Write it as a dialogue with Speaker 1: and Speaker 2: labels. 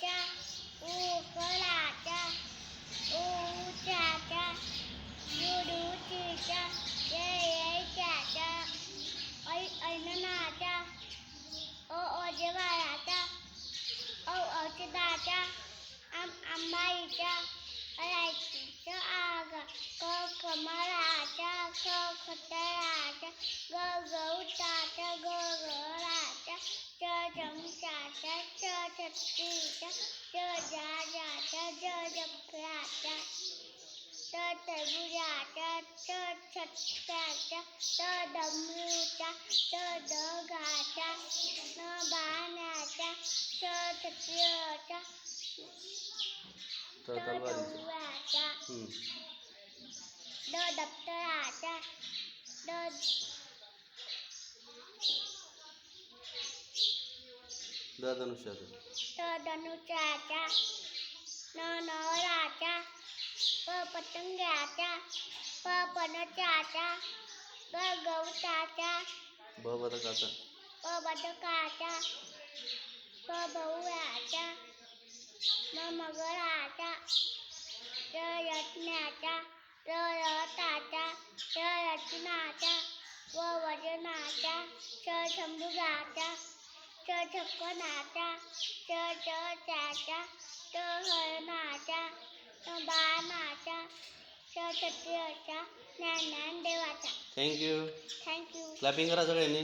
Speaker 1: ઊંચા ઉકળા ચા ઊંચા ચા ડુડુ ચીચા જય ચા ચા અનના ચા ઓ ઓ જેવા ચા ઓ ઔષધા ચા આમ આંબાઈ ચા અરાઈ ચા આગળ ક કમરા ચા ખ ખતરા ચા ગ ગૌ ચા ચા ગ ગ च छत्रीचा च जाजाचा ज जखराचा ट टरबुजाचा ट छत्र्याचा ट डमरूचा ट डगाचा न ट
Speaker 2: तलवारीचं
Speaker 1: डवऱ्याचा
Speaker 2: हम्म.
Speaker 1: ड दप्तराचा ड द
Speaker 2: धनुष्याचं
Speaker 1: ट न नवराचा प पतंगाचा प पणचाचा ग गवताचा
Speaker 2: ब बदकाचा
Speaker 1: प बदकाचा प बहुव्याचा म मगराचा च यज्ञाचा र रथाचा च रचनाचा व वजनाचा शंभुगाचा च छप्पनाचा च चचाचा च हरणाचा च बाणाचा च क्षत्रियाचा ज्ञानदेवाचा
Speaker 2: थँक्यू
Speaker 1: थँक्यू
Speaker 2: क्लॅपिंग करा सगळ्यांनी